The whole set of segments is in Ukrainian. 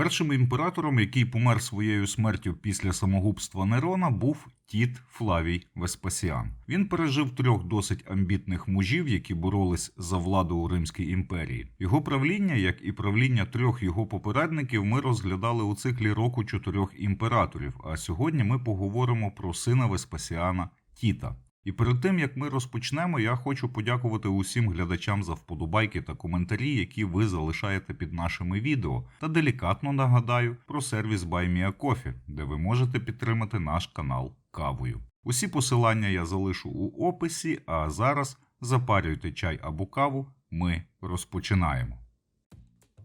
Першим імператором, який помер своєю смертю після самогубства Нерона, був Тіт Флавій Веспасіан. Він пережив трьох досить амбітних мужів, які боролись за владу у Римській імперії. Його правління, як і правління трьох його попередників, ми розглядали у циклі року чотирьох імператорів. А сьогодні ми поговоримо про сина Веспасіана Тіта. І перед тим як ми розпочнемо, я хочу подякувати усім глядачам за вподобайки та коментарі, які ви залишаєте під нашими відео, та делікатно нагадаю про сервіс BuyMeACoffee, де ви можете підтримати наш канал кавою. Усі посилання я залишу у описі, а зараз запарюйте чай або каву. Ми розпочинаємо.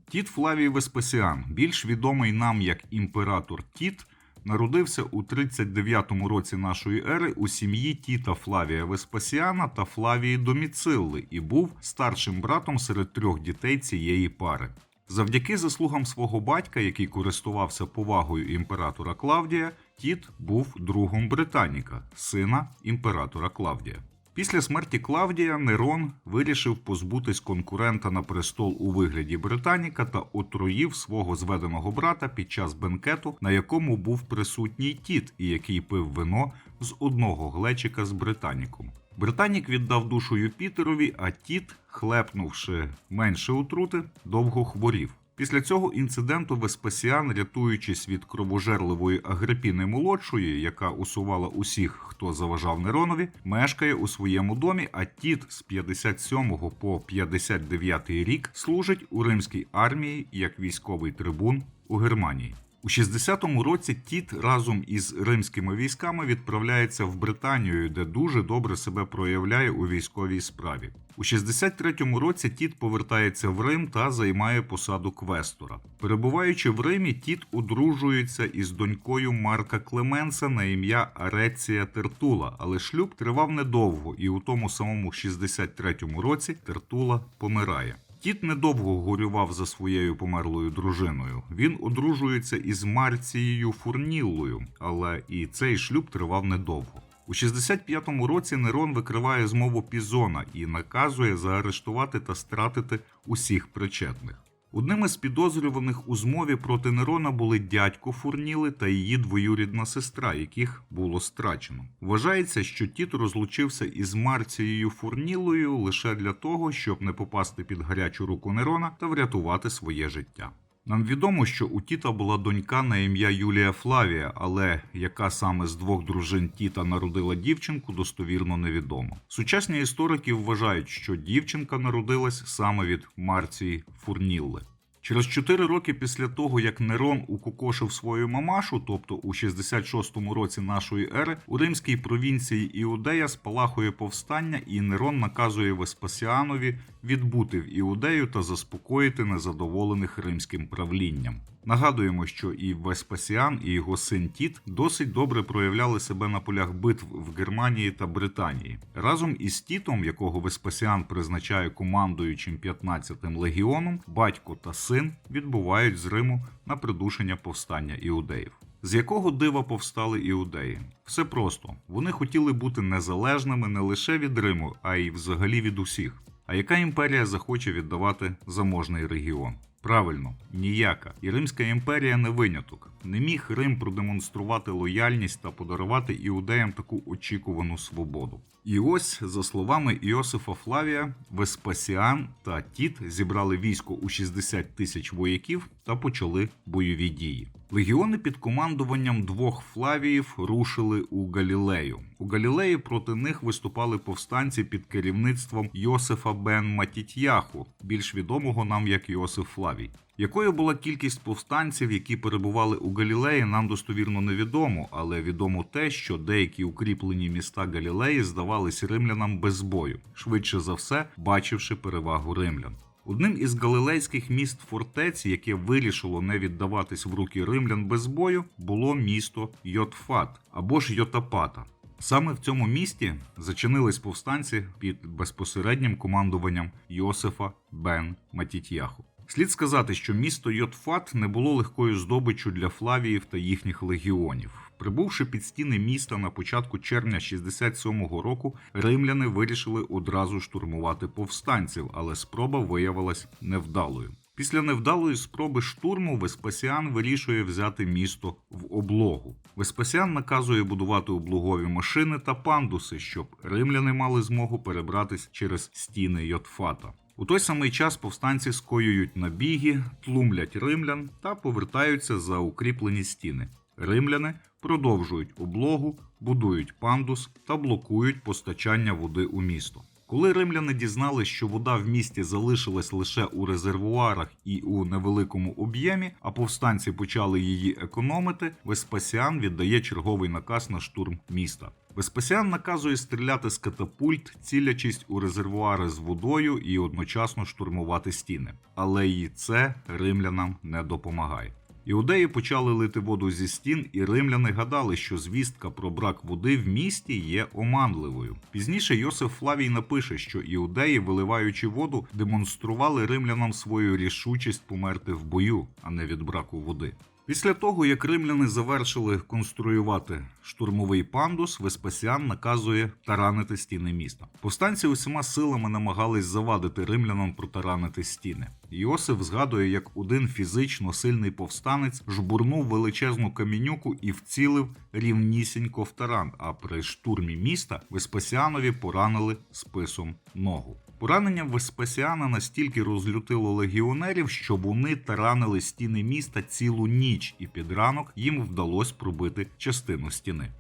Тіт Флавій Веспасіан, більш відомий нам як імператор Тіт, народився у 39-му році нашої ери у сім'ї Тіта Флавія Веспасіана та Флавії Доміцилли і був старшим братом серед трьох дітей цієї пари. Завдяки заслугам свого батька, який користувався повагою імператора Клавдія, Тіт був другом Британіка, сина імператора Клавдія. Після смерті Клавдія Нерон вирішив позбутись конкурента на престол у вигляді Британіка та отруїв свого зведеного брата під час бенкету, на якому був присутній Тіт, і який пив вино з одного глечика з Британіком. Британік віддав душу Юпітерові, а Тіт, хлепнувши менше отрути, довго хворів. Після цього інциденту Веспасіан, рятуючись від кровожерливої Агрипіни молодшої, яка усувала усіх, хто заважав Неронові, мешкає у своєму домі. А Тіт з 57 по 59 рік служить у римській армії як військовий трибун у Германії. У 60-му році Тіт разом із римськими військами відправляється в Британію, де дуже добре себе проявляє у військовій справі. У 63-му році Тіт повертається в Рим та займає посаду квестора. Перебуваючи в Римі, Тіт одружується із донькою Марка Клеменса на ім'я Ареція Тертула, але шлюб тривав недовго, і у тому самому 63-му році Тертула помирає. Тіт недовго горював за своєю померлою дружиною. Він одружується із Марцією Фурніллою, але і цей шлюб тривав недовго. У 65-му році Нерон викриває змову Пізона і наказує заарештувати та стратити усіх причетних. Одним із підозрюваних у змові проти Нерона були дядько Фурніли та її двоюрідна сестра, яких було страчено. Вважається, що Тіт розлучився із Марцією Фурнілою лише для того, щоб не попасти під гарячу руку Нерона та врятувати своє життя. Нам відомо, що у Тіта була донька на ім'я Юлія Флавія, але яка саме з двох дружин Тіта народила дівчинку, достовірно невідомо. Сучасні історики вважають, що дівчинка народилась саме від Марції Фурнілли. Через 4 роки після того, як Нерон укокошив свою мамашу, тобто у 66-му році нашої ери, у римській провінції Іудея спалахує повстання, і Нерон наказує Веспасіанові відбути в Іудею та заспокоїти незадоволених римським правлінням. Нагадуємо, що і Веспасіан, і його син Тіт досить добре проявляли себе на полях битв в Германії та Британії. Разом із Тітом, якого Веспасіан призначає командуючим 15-тим легіоном, батько та син відбувають з Риму на придушення повстання іудеїв. З якого дива повстали іудеї? Все просто вони хотіли бути незалежними не лише від Риму, а й взагалі від усіх. А яка імперія захоче віддавати заможний регіон? Правильно, ніяка. І Римська імперія не виняток. Не міг Рим продемонструвати лояльність та подарувати іудеям таку очікувану свободу. І ось, за словами Іосифа Флавія, Веспасіан та Тіт зібрали військо у 60 тисяч вояків та почали бойові дії. Легіони під командуванням двох Флавіїв рушили у Галілею. У Галілеї проти них виступали повстанці під керівництвом Йосифа бен Матітьяху, більш відомого нам як Йосиф Флавій. Якою була кількість повстанців, які перебували у Галілеї, нам достовірно невідомо, але відомо те, що деякі укріплені міста Галілеї здавались римлянам без бою, швидше за все, бачивши перевагу римлян. Одним із галилейських міст фортець, яке вирішило не віддаватись в руки римлян без бою, було місто Йотфат або ж Йотапата. Саме в цьому місті зачинились повстанці під безпосереднім командуванням Йосифа бен Матітьяху. Слід сказати, що місто Йотфат не було легкою здобиччю для Флавіїв та їхніх легіонів. Прибувши під стіни міста на початку червня 67-го року, римляни вирішили одразу штурмувати повстанців, але спроба виявилась невдалою. Після невдалої спроби штурму Веспасіан вирішує взяти місто в облогу. Веспасіан наказує будувати облогові машини та пандуси, щоб римляни мали змогу перебратись через стіни Йотфата. У той самий час повстанці скоюють набіги, тлумлять римлян та повертаються за укріплені стіни. Римляни продовжують облогу, будують пандус та блокують постачання води у місто. Коли римляни дізнались, що вода в місті залишилась лише у резервуарах і у невеликому об'ємі, а повстанці почали її економити, Веспасіан віддає черговий наказ на штурм міста. Веспасіан наказує стріляти з катапульт, цілячись у резервуари з водою і одночасно штурмувати стіни. Але і це римлянам не допомагає. Іудеї почали лити воду зі стін, і римляни гадали, що звістка про брак води в місті є оманливою. Пізніше Йосиф Флавій напише, що іудеї, виливаючи воду, демонстрували римлянам свою рішучість померти в бою, а не від браку води. Після того, як римляни завершили конструювати штурмовий пандус, Веспасіан наказує таранити стіни міста. Повстанці усіма силами намагались завадити римлянам протаранити стіни. Йосиф згадує, як один фізично сильний повстанець жбурнув величезну камінюку і вцілив рівнісінько в таран. А при штурмі міста Веспасіанові поранили списом ногу. Поранення Веспасіана настільки розлютило легіонерів, що вони таранили стіни міста цілу ніч, і під ранок їм вдалося пробити частину стіни.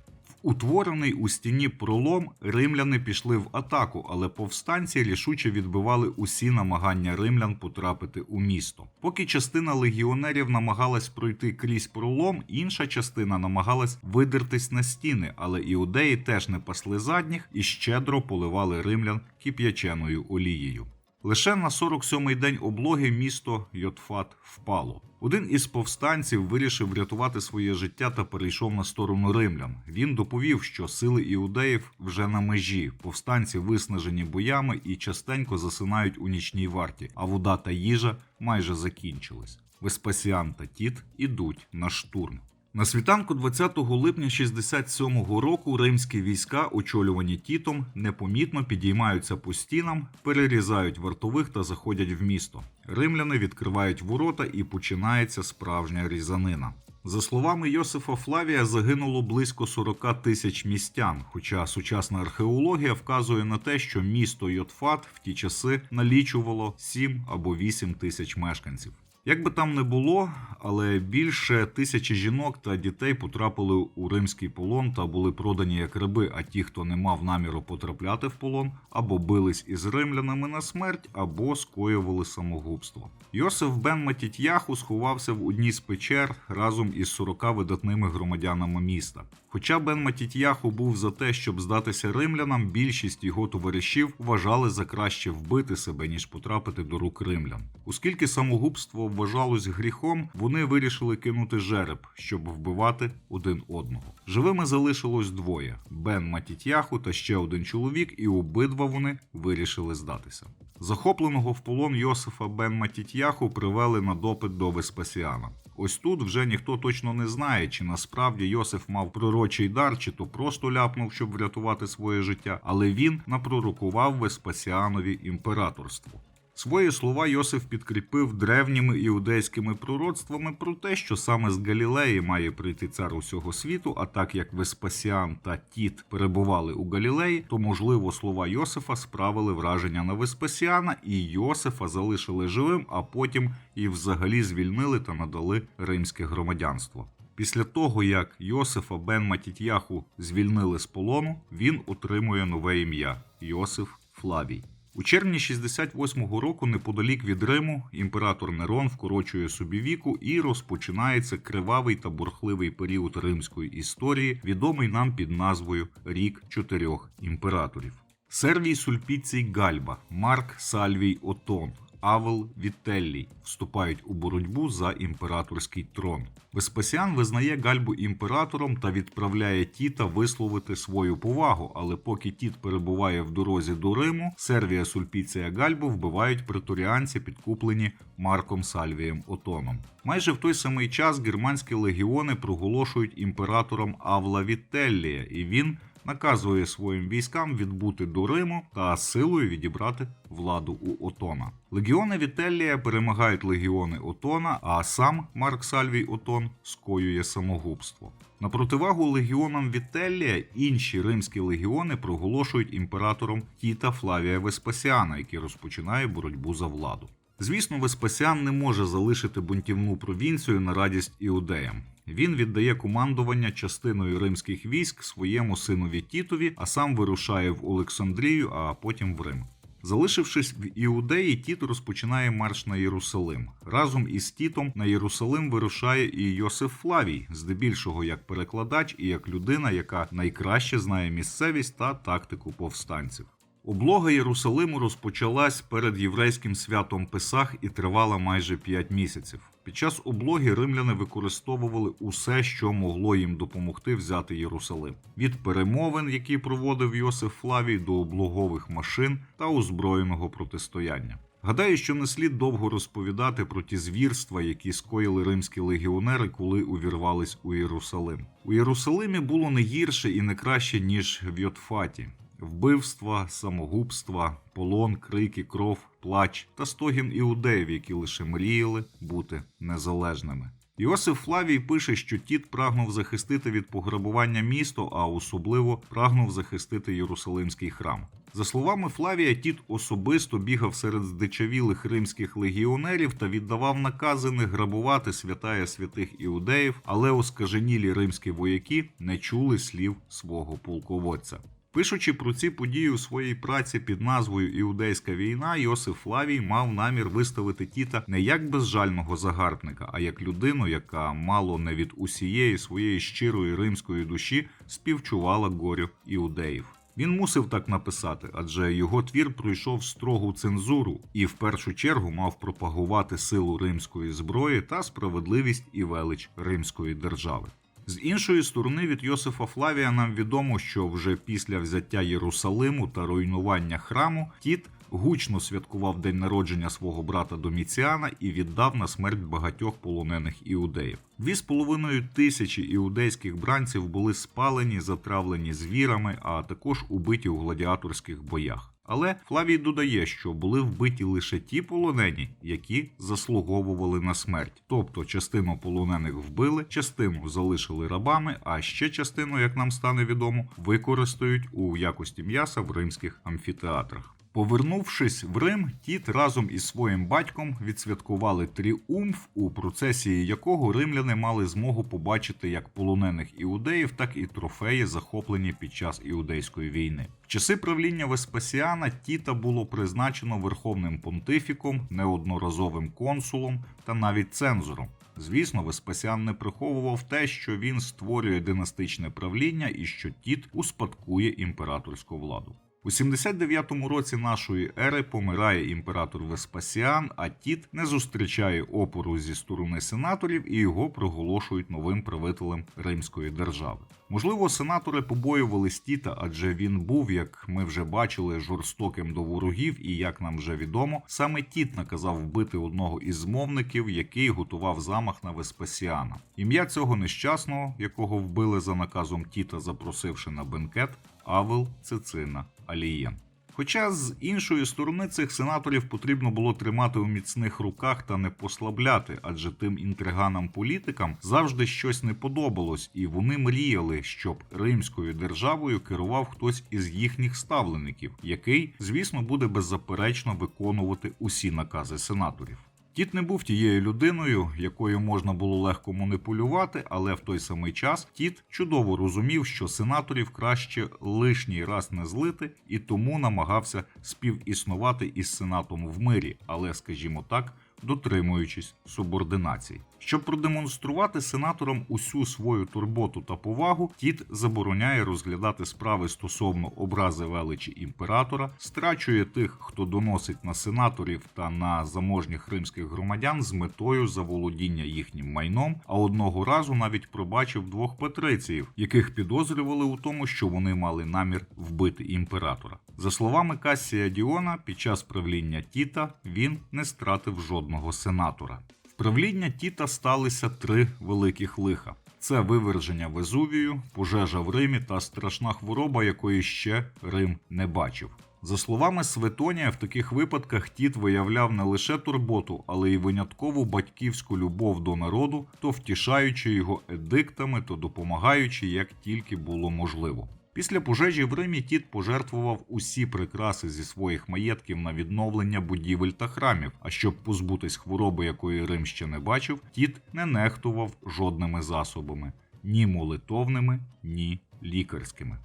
Утворений у стіні пролом римляни пішли в атаку, але повстанці рішуче відбивали усі намагання римлян потрапити у місто. Поки частина легіонерів намагалась пройти крізь пролом, інша частина намагалась видертись на стіни, але іудеї теж не пасли задніх і щедро поливали римлян кип'яченою олією. Лише на 47-й день облоги місто Йотфат впало. Один із повстанців вирішив врятувати своє життя та перейшов на сторону римлян. Він доповів, що сили іудеїв вже на межі. Повстанці виснажені боями і частенько засинають у нічній варті, а вода та їжа майже закінчились. Веспасіан та Тіт ідуть на штурм. На світанку 20 липня 67-го року римські війська, очолювані Тітом, непомітно підіймаються по стінам, перерізають вартових та заходять в місто. Римляни відкривають ворота і починається справжня різанина. За словами Йосифа Флавія, загинуло близько 40 тисяч містян, хоча сучасна археологія вказує на те, що місто Йотфат в ті часи налічувало 7 або 8 тисяч мешканців. Як би там не було, але більше тисячі жінок та дітей потрапили у римський полон та були продані як раби, а ті, хто не мав наміру потрапляти в полон, або бились із римлянами на смерть, або скоювали самогубство. Йосиф Бен Матітяху сховався в одній з печер разом із 40 видатними громадянами міста. Хоча Бен Матітяху був за те, щоб здатися римлянам, більшість його товаришів вважали за краще вбити себе, ніж потрапити до рук римлян. Оскільки самогубство вважалось гріхом, вони вирішили кинути жереб, щоб вбивати один одного. Живими залишилось двоє: Бен Матітяху та ще один чоловік, і обидва вони вирішили здатися. Захопленого в полон Йосифа Бен Матітяху привели на допит до Веспасіана. Ось тут вже ніхто точно не знає, чи насправді Йосиф мав пророчий дар, чи то просто ляпнув, щоб врятувати своє життя, але він напророкував Веспасіанові імператорство. Свої слова Йосиф підкріпив древніми іудейськими пророцтвами про те, що саме з Галілеї має прийти цар усього світу. А так як Веспасіан та Тіт перебували у Галілеї, то можливо слова Йосифа справили враження на Веспасіана, і Йосифа залишили живим, а потім і взагалі звільнили та надали римське громадянство. Після того, як Йосифа Бен Матітяху звільнили з полону, він отримує нове ім'я Йосиф Флавій. У червні 68-го року, неподалік від Риму, імператор Нерон вкорочує собі віку і розпочинається кривавий та бурхливий період римської історії, відомий нам під назвою Рік чотирьох імператорів. Сервій Сульпіцій Гальба, Марк Сальвій Отон, Авел Вітеллій вступають у боротьбу за імператорський трон. Веспасіан визнає Гальбу імператором та відправляє Тіта висловити свою повагу, але поки Тіт перебуває в дорозі до Риму, Сервія Сульпіція Гальбу вбивають преторіанці, підкуплені Марком Сальвієм Отоном. Майже в той самий час германські легіони проголошують імператором Авла Вітеллія, і він наказує своїм військам відбути до Риму та силою відібрати владу у Отона. Легіони Вітеллія перемагають легіони Отона, а сам Марк Сальвій Отон скоює самогубство. На противагу легіонам Вітеллія інші римські легіони проголошують імператором Тіта Флавія Веспасіана, який розпочинає боротьбу за владу. Звісно, Веспасіан не може залишити бунтівну провінцію на радість іудеям. Він віддає командування частиною римських військ своєму синові Тітові, а сам вирушає в Олександрію, а потім в Рим. Залишившись в Іудеї, Тіт розпочинає марш на Єрусалим. Разом із Тітом на Єрусалим вирушає і Йосиф Флавій, здебільшого як перекладач і як людина, яка найкраще знає місцевість та тактику повстанців. Облога Єрусалиму розпочалась перед єврейським святом Песах і тривала майже 5 місяців. Під час облоги римляни використовували усе, що могло їм допомогти взяти Єрусалим: від перемовин, які проводив Йосиф Флавій, до облогових машин та озброєного протистояння. Гадаю, що не слід довго розповідати про ті звірства, які скоїли римські легіонери, коли увірвались у Єрусалим. У Єрусалимі було не гірше і не краще ніж в Йотфаті. Вбивства, самогубства, полон, крики, кров, плач та стогін іудеїв, які лише мріяли бути незалежними. Іосиф Флавій пише, що Тіт прагнув захистити від пограбування місто, а особливо прагнув захистити Єрусалимський храм. За словами Флавія, Тіт особисто бігав серед здичавілих римських легіонерів та віддавав накази не грабувати святая святих іудеїв, але оскаженілі римські вояки не чули слів свого полководця. Пишучи про ці події у своїй праці під назвою Іудейська війна, Йосиф Флавій мав намір виставити Тіта не як безжального загарбника, а як людину, яка мало не від усієї своєї щирої римської душі співчувала горю іудеїв. Він мусив так написати, адже його твір пройшов строгу цензуру і в першу чергу мав пропагувати силу римської зброї та справедливість і велич римської держави. З іншої сторони, від Йосифа Флавія нам відомо, що вже після взяття Єрусалиму та руйнування храму Тіт гучно святкував день народження свого брата Доміціана і віддав на смерть багатьох полонених іудеїв. Дві з половиною тисячі іудейських бранців були спалені, затравлені звірами, а також убиті у гладіаторських боях. Але Флавій додає, що були вбиті лише ті полонені, які заслуговували на смерть. Тобто частину полонених вбили, частину залишили рабами, а ще частину, як нам стане відомо, використають у якості м'яса в римських амфітеатрах. Повернувшись в Рим, Тіт разом із своїм батьком відсвяткували тріумф, у процесії якого римляни мали змогу побачити як полонених іудеїв, так і трофеї, захоплені під час іудейської війни. В часи правління Веспасіана Тіта було призначено верховним понтифіком, неодноразовим консулом та навіть цензором. Звісно, Веспасіан не приховував те, що він створює династичне правління і що Тіт успадкує імператорську владу. У 79-му році нашої ери помирає імператор Веспасіан, а Тіт не зустрічає опору зі сторони сенаторів і його проголошують новим правителем Римської держави. Можливо, сенатори побоювались Тіта, адже він був, як ми вже бачили, жорстоким до ворогів, і як нам вже відомо, саме Тіт наказав вбити одного із змовників, який готував замах на Веспасіана. Ім'я цього нещасного, якого вбили за наказом Тіта, запросивши на бенкет, Авел Цицина Алієн. Хоча з іншої сторони цих сенаторів потрібно було тримати у міцних руках та не послабляти, адже тим інтриганам-політикам завжди щось не подобалось, і вони мріяли, щоб римською державою керував хтось із їхніх ставлеників, який, звісно, буде беззаперечно виконувати усі накази сенаторів. Тіт не був тією людиною, якою можна було легко маніпулювати, але в той самий час Тіт чудово розумів, що сенаторів краще лишній раз не злити, і тому намагався співіснувати із сенатом в мирі, але, скажімо так, дотримуючись субординації. Щоб продемонструвати сенаторам усю свою турботу та повагу, Тіт забороняє розглядати справи стосовно образи величі імператора, страчує тих, хто доносить на сенаторів та на заможніх римських громадян з метою заволодіння їхнім майном. А одного разу навіть пробачив двох патриціїв, яких підозрювали у тому, що вони мали намір вбити імператора. За словами Кассія Діона, під час правління Тіта він не стратив жодного сенатора. В правління Тіта сталися три великих лиха. Це виверження Везувію, пожежа в Римі та страшна хвороба, якої ще Рим не бачив. За словами Светонія, в таких випадках Тіт виявляв не лише турботу, але й виняткову батьківську любов до народу, то втішаючи його едиктами, то допомагаючи, як тільки було можливо. Після пожежі в Римі Тіт пожертвував усі прикраси зі своїх маєтків на відновлення будівель та храмів. А щоб позбутись хвороби, якої Рим ще не бачив, Тіт не нехтував жодними засобами ні молитовними, ні лікарськими.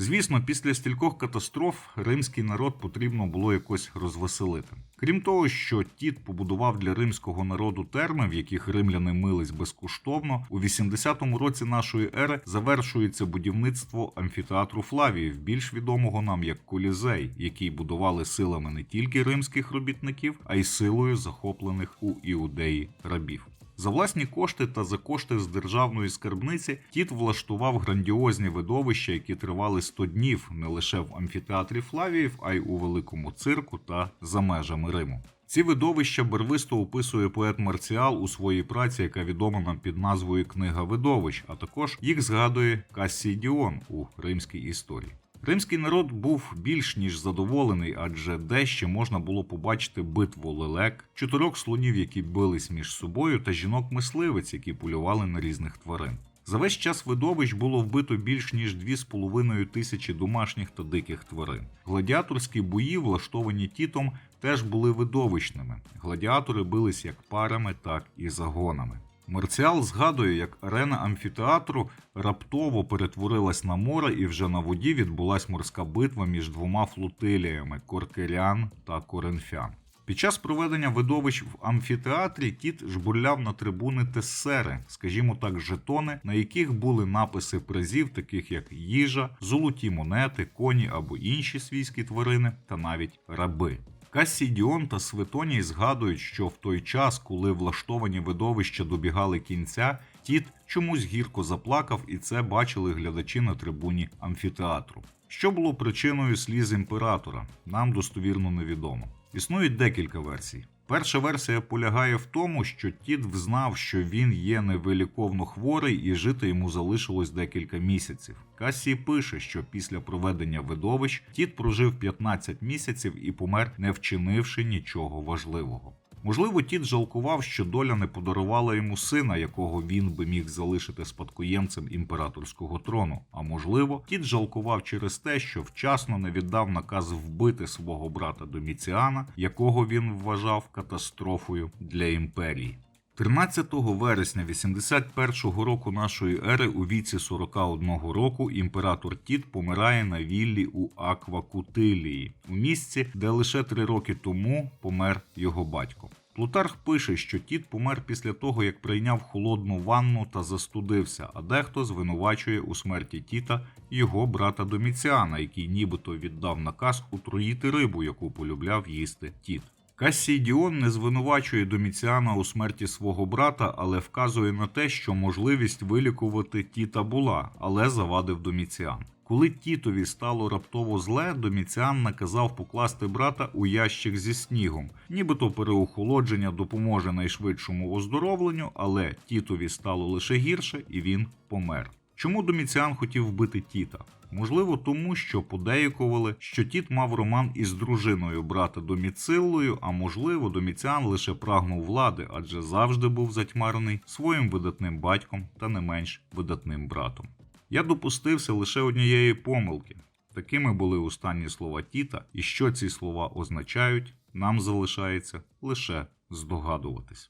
Звісно, після стількох катастроф римський народ потрібно було якось розвеселити. Крім того, що Тіт побудував для римського народу терми, в яких римляни мились безкоштовно, у 80-му році нашої ери завершується будівництво амфітеатру Флавіїв, більш відомого нам як Колізей, який будували силами не тільки римських робітників, а й силою захоплених у іудеї рабів. За власні кошти та за кошти з державної скарбниці Тіт влаштував грандіозні видовища, які тривали 100 днів не лише в амфітеатрі Флавіїв, а й у великому цирку та за межами Риму. Ці видовища барвисто описує поет Марціал у своїй праці, яка відома нам під назвою Книга видовищ, а також їх згадує Кассій Діон у римській історії. Римський народ був більш ніж задоволений, адже дещо можна було побачити битву лелек, чотирьох слонів, які бились між собою, та жінок-мисливиць, які полювали на різних тварин. За весь час видовищ було вбито більш ніж 2,5 тисячі домашніх та диких тварин. Гладіаторські бої, влаштовані тітом, теж були видовищними. Гладіатори бились як парами, так і загонами. Марціал згадує, як арена амфітеатру раптово перетворилась на море, і вже на воді відбулась морська битва між двома флотиліями коркерян та коринфян. Під час проведення видовищ в амфітеатрі Тіт жбурляв на трибуни тесери, скажімо так, жетони, на яких були написи призів, таких як їжа, золоті монети, коні або інші свійські тварини, та навіть раби. Кассідіон та Светоній згадують, що в той час, коли влаштовані видовища добігали кінця, Тіт чомусь гірко заплакав, і це бачили глядачі на трибуні амфітеатру. Що було причиною сліз імператора, нам достовірно невідомо. Існують декілька версій. Перша версія полягає в тому, що Тіт взнав, що він є невиліковно хворий і жити йому залишилось декілька місяців. Касі пише, що після проведення видовищ Тіт прожив 15 місяців і помер, не вчинивши нічого важливого. Можливо, Тіт жалкував, що доля не подарувала йому сина, якого він би міг залишити спадкоємцем імператорського трону. А можливо, Тіт жалкував через те, що вчасно не віддав наказ вбити свого брата Доміціана, якого він вважав катастрофою для імперії. 13 вересня 81 року нашої ери у віці 41 року імператор Тіт помирає на віллі у Аквакутилії, у місці, де лише три роки тому помер його батько. Плутарх пише, що Тіт помер після того, як прийняв холодну ванну та застудився, а дехто звинувачує у смерті Тіта його брата Доміціана, який нібито віддав наказ утруїти рибу, яку полюбляв їсти Тіт. Кассій Діон не звинувачує Доміціана у смерті свого брата, але вказує на те, що можливість вилікувати Тіта була, але завадив Доміціан. Коли Тітові стало раптово зле, Доміціан наказав покласти брата у ящик зі снігом. Нібито переохолодження допоможе найшвидшому оздоровленню, але Тітові стало лише гірше і він помер. Чому Доміціан хотів вбити Тіта? Можливо, тому що подеякували, що Тіт мав роман із дружиною брата Доміциллою, а можливо, Доміціан лише прагнув влади, адже завжди був затьмарений своїм видатним батьком та не менш видатним братом. Я допустився лише однієї помилки. Такими були останні слова Тіта, і що ці слова означають, нам залишається лише здогадуватись.